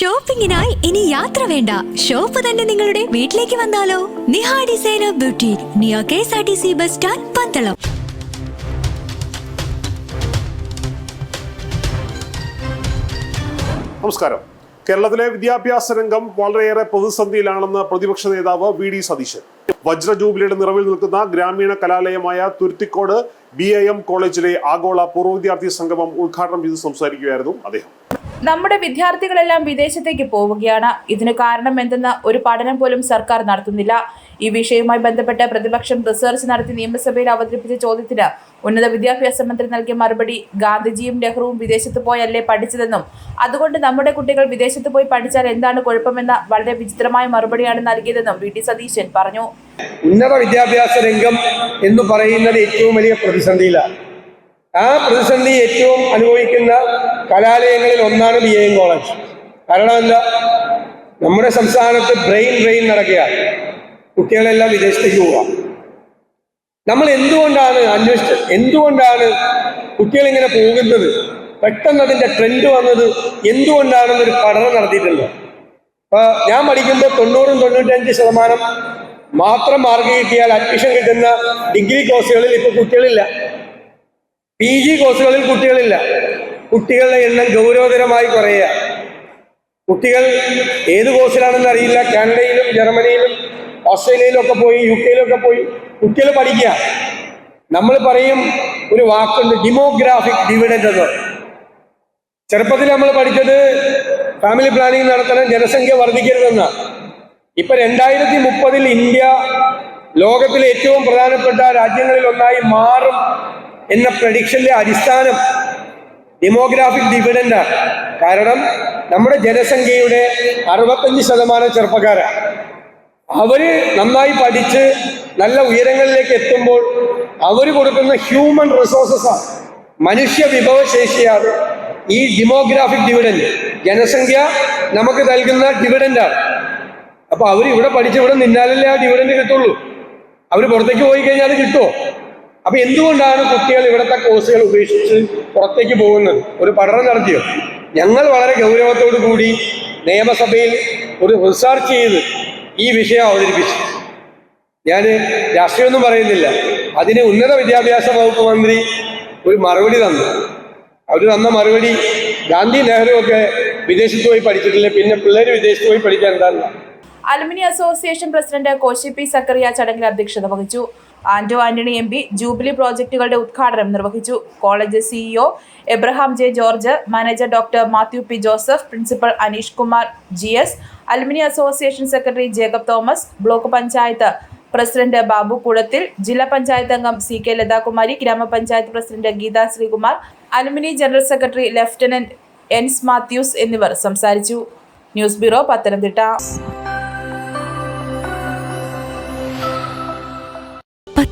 ഷോപ്പിംഗിനായി ഇനി യാത്ര വേണ്ട. ഷോപ്പ് തന്നെ നിങ്ങളുടെ വീട്ടിലേക്ക് വന്നാലോ? Niha designer beauty Neo K S R T C bus stand Pandalam. നമസ്കാരം. കേരളത്തിലെ വിദ്യാഭ്യാസ രംഗം വളരെയേറെ പ്രതിസന്ധിയിലാണെന്ന് പ്രതിപക്ഷ നേതാവ് വി ഡി സതീശൻ. വജ്ര ജൂബിലിയുടെ നിറവിൽ നിൽക്കുന്ന ഗ്രാമീണ കലാലയമായ തുരുത്തിക്കോട് ബി എ എം കോളേജിലെ ആഗോള പൂർവ വിദ്യാർത്ഥി സംഗമം ഉദ്ഘാടനം ചെയ്ത് സംസാരിക്കുകയായിരുന്നു അദ്ദേഹം. നമ്മുടെ വിദ്യാർത്ഥികളെല്ലാം വിദേശത്തേക്ക് പോവുകയാണ്. ഇതിന് കാരണം എന്തെന്ന് ഒരു പഠനം പോലും സർക്കാർ നടത്തുന്നില്ല. ഈ വിഷയവുമായി ബന്ധപ്പെട്ട് പ്രതിപക്ഷം റിസർച്ച് നടത്തി നിയമസഭയിൽ അവതരിപ്പിച്ച ചോദ്യത്തിന് ഉന്നത വിദ്യാഭ്യാസ മന്ത്രി നൽകിയ മറുപടി ഗാന്ധിജിയും നെഹ്റുവും വിദേശത്ത് പോയല്ലേ പഠിച്ചതെന്നും അതുകൊണ്ട് നമ്മുടെ കുട്ടികൾ വിദേശത്ത് പോയി പഠിച്ചാൽ എന്താണ് കുഴപ്പമെന്ന വളരെ വിചിത്രമായ മറുപടിയാണ് നൽകിയതെന്നും വി. ടി. സതീശൻ പറഞ്ഞു. ഉന്നത വിദ്യാഭ്യാസ രംഗം എന്ന് പറയുന്നത് ഏറ്റവും വലിയ പ്രതിസന്ധിയിലാണ്. ആ പ്രതിസന്ധി ഏറ്റവും അനുഭവിക്കുന്ന കലാലയങ്ങളിൽ ഒന്നാണ് ബി എം കോളേജ്. കാരണം എന്താ? നമ്മുടെ സംസ്ഥാനത്ത് ബ്രെയിൻ ബ്രെയിൻ നടക്കുകയാണ് കുട്ടികളെല്ലാം വിദേശത്തേക്ക് പോവാം നമ്മൾ എന്തുകൊണ്ടാണ് അന്വേഷിച്ചത് എന്തുകൊണ്ടാണ് കുട്ടികളിങ്ങനെ പോകുന്നത്? പെട്ടെന്ന് അതിന്റെ ട്രെൻഡ് വന്നത് എന്തുകൊണ്ടാണെന്നൊരു പഠനം നടത്തിയിട്ടുണ്ട്. അപ്പൊ ഞാൻ പഠിക്കുമ്പോൾ തൊണ്ണൂറും തൊണ്ണൂറ്റഞ്ച് ശതമാനം മാത്രം മാർക്ക് കിട്ടിയാൽ അഡ്മിഷൻ കിട്ടുന്ന ഡിഗ്രി കോഴ്സുകളിൽ ഇപ്പൊ കുട്ടികളില്ല. പി ജി കോഴ്സുകളിൽ കുട്ടികളില്ല. കുട്ടികളുടെ എണ്ണം ഗൗരവതരമായി കുറയുക. കുട്ടികൾ ഏത് കോഴ്സിലാണെന്ന് അറിയില്ല. കാനഡയിലും ജർമ്മനിയിലും ഓസ്ട്രേലിയയിലും ഒക്കെ പോയി യു കെയിലൊക്കെ പോയി കുട്ടികൾ പഠിക്കുക. നമ്മൾ പറയും ഒരു വാക്കുണ്ട് ഡിമോഗ്രാഫിക് ഡിവിഡൻഡ് എന്ന്. ചെറുപ്പത്തിൽ നമ്മൾ പഠിച്ചത് ഫാമിലി പ്ലാനിങ് നടത്തണം ജനസംഖ്യ വർദ്ധിക്കരുതെന്ന്. ഇപ്പൊ രണ്ടായിരത്തി മുപ്പതിൽ ഇന്ത്യ ലോകത്തിലെ ഏറ്റവും പ്രധാനപ്പെട്ട രാജ്യങ്ങളിൽ ഒന്നായി മാറും എന്ന പ്രഡിക്ഷന്റെ അടിസ്ഥാനം ഡെമോഗ്രാഫിക് ആണ്. കാരണം നമ്മുടെ ജനസംഖ്യയുടെ അറുപത്തഞ്ച് ശതമാനം ചെറുപ്പക്കാരാണ്. അവർ നന്നായി പഠിച്ച് നല്ല ഉയരങ്ങളിലേക്ക് എത്തുമ്പോൾ അവർ കൊടുക്കുന്ന ഹ്യൂമൻ റിസോഴ്സസ് ആണ്. മനുഷ്യ വിഭവശേഷിയാണ് ഈ ഡെമോഗ്രാഫിക് ഡിവിഡൻഡ് ജനസംഖ്യ നമുക്ക് നൽകുന്ന ഡിവിഡൻഡാണ് അപ്പൊ അവർ ഇവിടെ പഠിച്ച് ഇവിടെ നിന്നാലല്ലേ ആ ഡിവിഡൻഡ് കിട്ടുള്ളൂ. അവർ പുറത്തേക്ക് പോയി കഴിഞ്ഞാൽ അത് കിട്ടുമോ? അപ്പൊ എന്തുകൊണ്ടാണ് കുട്ടികൾ ഇവിടുത്തെ കോഴ്സുകൾ ഉപേക്ഷിച്ച് പുറത്തേക്ക് പോകുന്നത്? ഒരു പഠനം നടത്തിയോ? ഞങ്ങൾ വളരെ ഗൗരവത്തോടു കൂടി നിയമസഭയിൽ ഒരു റിസർച്ച് ചെയ്ത് ഈ വിഷയം അവതരിപ്പിച്ചു. ഞാൻ രാഷ്ട്രീയമൊന്നും പറയുന്നില്ല. അതിന് ഉന്നത വിദ്യാഭ്യാസ വകുപ്പ് മന്ത്രി ഒരു മറുപടി തന്നു. അവർ തന്ന മറുപടി ഗാന്ധി നെഹ്റു ഒക്കെ വിദേശത്ത് പോയി പഠിച്ചിട്ടില്ല പിന്നെ പിള്ളേർ വിദേശത്ത് പോയി പഠിക്കാൻ alumni association president Koshy P Zachariah ചടങ്ങിൽ അധ്യക്ഷത വഹിച്ചു. Anto Antony M P jubilee പ്രോജക്റ്റുകളുടെ ഉദ്ഘാടനം നിർവഹിച്ചു. College CEO Abraham J George manager doctor Mathew P Joseph principal Aneesh Kumar G S alumni association secretary Jacob Thomas block panchayat president Babu Kulathil ജില്ലാ പഞ്ചായത്ത് അംഗം C K Lathakumari ഗ്രാമപഞ്ചായത്ത് president Geetha Sreekumar alumni general secretary lieutenant എൻസ് Mathews എന്നിവർ സംസാരിച്ചു. News bureau Pathanamthitta.